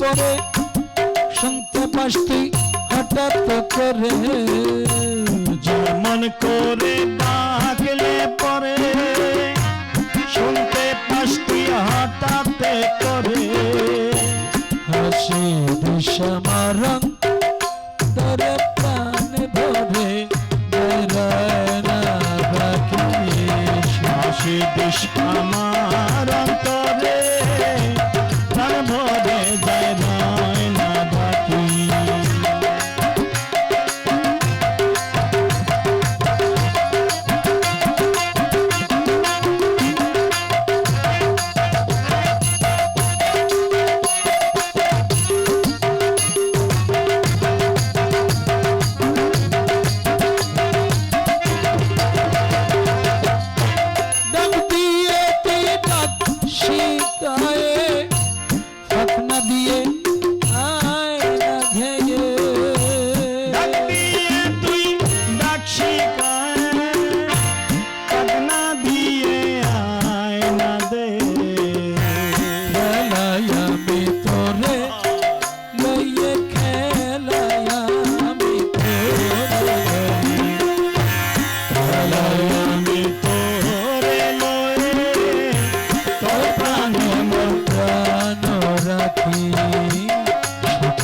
পরে শুনতে পাশি হঠাৎ করে। যেমন করে ডাকলে পরে শুনতে পাশি হঠাৎ করে। হাসি দিশা মারণ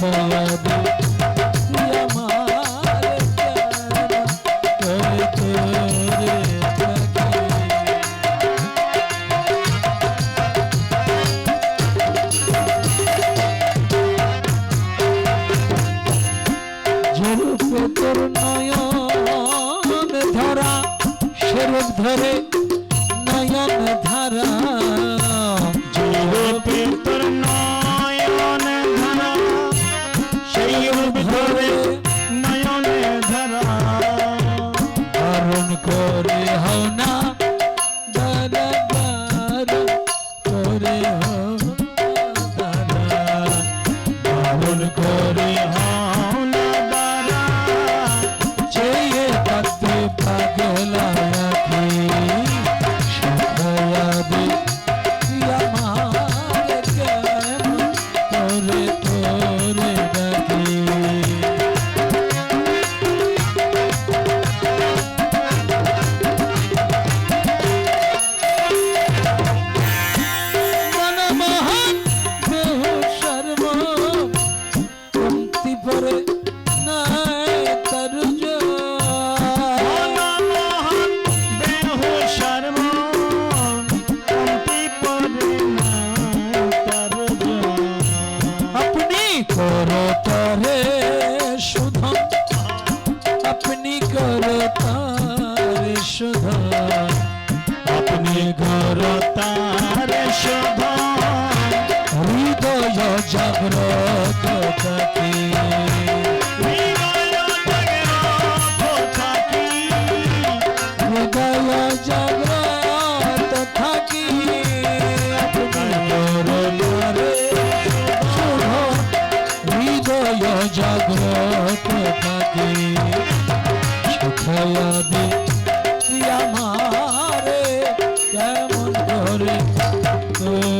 Thank you. ধরে নয়ন ধারা। তোর নয়ন ধারা সেই ধরে নয়ন ধারা। করে হও না করো তারে সুধা আপনি করো তারে সুধা আপনি করো তারে সুধা জাগ্রত থাকে। সুখয়াদি আমারে? কেমন করে তো